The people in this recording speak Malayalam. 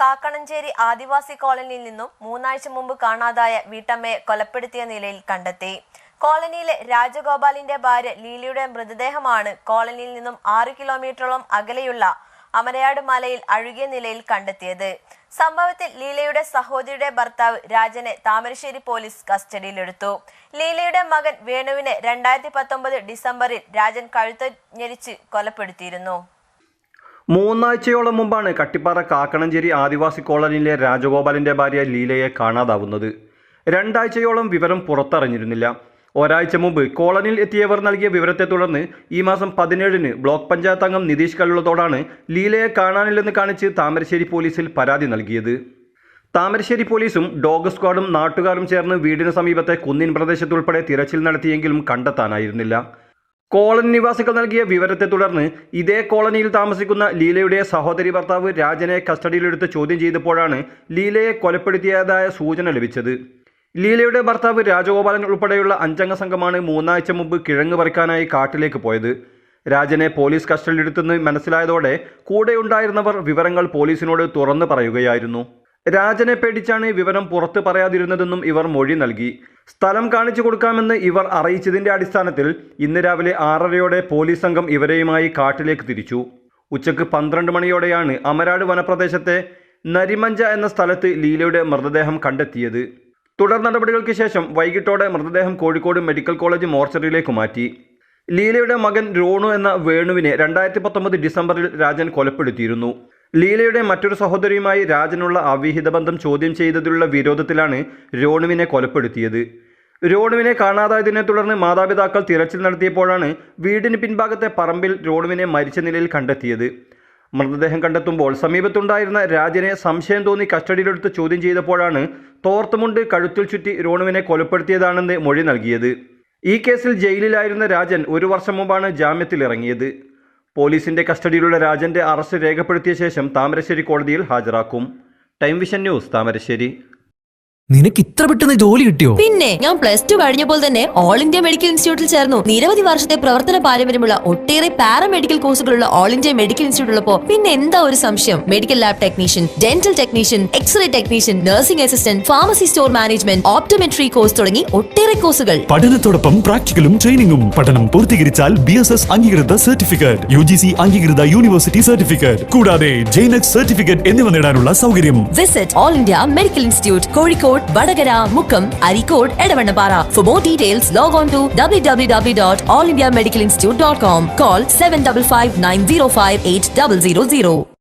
കാക്കണഞ്ചേരി ആദിവാസി കോളനിയിൽ നിന്നും മൂന്നാഴ്ച മുമ്പ് കാണാതായ വീട്ടമ്മയെ കൊലപ്പെടുത്തിയ നിലയിൽ കണ്ടെത്തി. കോളനിയിലെ രാജഗോപാലിന്റെ ഭാര്യ ലീലയുടെ മൃതദേഹമാണ് കോളനിയിൽ നിന്നും ആറ് കിലോമീറ്ററോളം അകലെയുള്ള അമരയാട് മലയിൽ അഴുകിയ നിലയിൽ കണ്ടെത്തിയത്. സംഭവത്തിൽ ലീലയുടെ സഹോദരിയുടെ ഭർത്താവ് രാജനെ താമരശ്ശേരി പോലീസ് കസ്റ്റഡിയിലെടുത്തു. ലീലയുടെ മകൻ വേണുവിനെ രണ്ടായിരത്തി പത്തൊമ്പത് ഡിസംബറിൽ രാജൻ കഴുത്ത് ഞെരിച്ച് കൊലപ്പെടുത്തിയിരുന്നു. മൂന്നാഴ്ചയോളം മുമ്പാണ് കട്ടിപ്പാറ കാക്കണഞ്ചേരി ആദിവാസി കോളനിയിലെ രാജഗോപാലിന്റെ ഭാര്യ ലീലയെ കാണാതാവുന്നത്. രണ്ടാഴ്ചയോളം വിവരം പുറത്തറിഞ്ഞിരുന്നില്ല. ഒരാഴ്ച മുമ്പ് കോളനിയിൽ എത്തിയവർ നൽകിയ വിവരത്തെ തുടർന്ന് ഈ മാസം പതിനേഴിന് ബ്ലോക്ക് പഞ്ചായത്ത് അംഗം നിതീഷ് കല്ലുള്ളതോടാണ് ലീലയെ കാണാനില്ലെന്ന് കാണിച്ച് താമരശ്ശേരി പോലീസിൽ പരാതി നൽകിയത്. താമരശ്ശേരി പോലീസും ഡോഗ് സ്ക്വാഡും നാട്ടുകാരും ചേർന്ന് വീടിന് സമീപത്തെ കുന്നിൻ പ്രദേശത്തുൾപ്പെടെ തിരച്ചിൽ നടത്തിയെങ്കിലും കണ്ടെത്താനായിരുന്നില്ല. കോളനി നിവാസികൾ നൽകിയ വിവരത്തെ തുടർന്ന് ഇതേ കോളനിയിൽ താമസിക്കുന്ന ലീലയുടെ സഹോദരി ഭർത്താവ് രാജനെ കസ്റ്റഡിയിലെടുത്ത് ചോദ്യം ചെയ്തപ്പോഴാണ് ലീലയെ കൊലപ്പെടുത്തിയതായ സൂചന ലഭിച്ചത്. ലീലയുടെ ഭർത്താവ് രാജഗോപാലൻ ഉൾപ്പെടെയുള്ള അഞ്ചംഗ സംഘമാണ് മൂന്നാഴ്ച മുമ്പ് കിഴങ്ങ് പറിക്കാനായി കാട്ടിലേക്ക് പോയത്. രാജനെ പോലീസ് കസ്റ്റഡിയിലെടുത്തെന്ന് മനസ്സിലായതോടെ കൂടെയുണ്ടായിരുന്നവർ വിവരങ്ങൾ പോലീസിനോട് തുറന്നു പറയുകയായിരുന്നു. രാജനെ പേടിച്ചാണ് വിവരം പുറത്തു പറയാതിരുന്നതെന്നും ഇവർ മൊഴി നൽകി. സ്ഥലം കാണിച്ചു കൊടുക്കാമെന്ന് ഇവർ അറിയിച്ചതിന്റെ അടിസ്ഥാനത്തിൽ ഇന്ന് രാവിലെ ആറരയോടെ പോലീസ് സംഘം ഇവരെയുമായി കാട്ടിലേക്ക് തിരിച്ചു. ഉച്ചയ്ക്ക് പന്ത്രണ്ട് മണിയോടെയാണ് അമരാട് വനപ്രദേശത്തെ നരിമഞ്ച എന്ന സ്ഥലത്ത് ലീലയുടെ മൃതദേഹം കണ്ടെത്തിയത്. തുടർ നടപടികൾക്ക് ശേഷം വൈകിട്ടോടെ മൃതദേഹം കോഴിക്കോട് മെഡിക്കൽ കോളേജ് മോർച്ചറിയിലേക്ക് മാറ്റി. ലീലയുടെ മകൻ രോണു എന്ന വേണുവിനെ രണ്ടായിരത്തി പത്തൊമ്പത് ഡിസംബറിൽ രാജൻ കൊലപ്പെടുത്തിയിരുന്നു. ലീലയുടെ മറ്റൊരു സഹോദരിയുമായി രാജനുള്ള അവിഹിത ബന്ധം ചോദ്യം ചെയ്തതിലുള്ള വിരോധത്തിലാണ് രോണുവിനെ കൊലപ്പെടുത്തിയത്. രോണുവിനെ കാണാതായതിനെ തുടർന്ന് മാതാപിതാക്കൾ തിരച്ചിൽ നടത്തിയപ്പോഴാണ് വീടിന് പിൻഭാഗത്തെ പറമ്പിൽ രോണുവിനെ മരിച്ച നിലയിൽ കണ്ടെത്തിയത്. മൃതദേഹം കണ്ടെത്തുമ്പോൾ സമീപത്തുണ്ടായിരുന്ന രാജനെ സംശയം തോന്നി കസ്റ്റഡിയിലെടുത്ത് ചോദ്യം ചെയ്തപ്പോഴാണ് തോർത്തുമുണ്ട് കഴുത്തിൽ ചുറ്റി രോണുവിനെ കൊലപ്പെടുത്തിയതാണെന്ന് മൊഴി നൽകിയത്. ഈ കേസിൽ ജയിലിലായിരുന്ന രാജൻ ഒരു വർഷം മുമ്പാണ് ജാമ്യത്തിൽ ഇറങ്ങിയത് പോലീസിന്റെ കസ്റ്റഡിയിലുള്ള രാജന്റെ അറസ്റ്റ് രേഖപ്പെടുത്തിയ ശേഷം താമരശ്ശേരി കോടതിയിൽ ഹാജരാക്കും. Time Vision news Thamarassery. നിനക്ക് ഇത്ര പെട്ടെന്ന് ജോലി കിട്ടിയോ? പിന്നെ ഞാൻ പ്ലസ് ടു കഴിഞ്ഞപ്പോൾ തന്നെ ഓൾ ഇന്ത്യ മെഡിക്കൽ ഇൻസ്റ്റിറ്റ്യൂട്ടിൽ ചേർന്നു. നിരവധി വർഷത്തെ പ്രവർത്തന പാരമ്പര്യമുള്ള ഒട്ടേറെ പാരാമെഡിക്കൽ കോഴ്സുകളുള്ള ഓൾ ഇന്ത്യ മെഡിക്കൽ ഇൻസ്റ്റിറ്റ്യൂട്ട് ഉള്ളപ്പോ പിന്നെ എന്താ ഒരു സംശയം? Medical lab technician dental technician x ray technician nursing assistant pharmacy store management optometry course തുടങ്ങി ഒട്ടേറെ കോഴ്സുകൾ പഠനത്തോടൊപ്പം പ്രാക്ടിക്കലും ട്രെയിനിങ്ങും പഠനം പൂർത്തീകരിച്ചാൽ ബി എസ് എസ് അംഗീകൃത സർട്ടിഫിക്കറ്റ് യു ജി സി അംഗീകൃത യൂണിവേഴ്സിറ്റി സർട്ടിഫിക്കറ്റ് കൂടാതെ സർട്ടിഫിക്കറ്റ് എന്നിവ നേടാനുള്ള സൗകര്യം. Visit All India Medical Institute Kozhikode. Vadakara Mukkam Areekode Edavannappara. For more details log on to W W W dot All India Medical Institute dot com call seven double five nine zero five eight double zero zero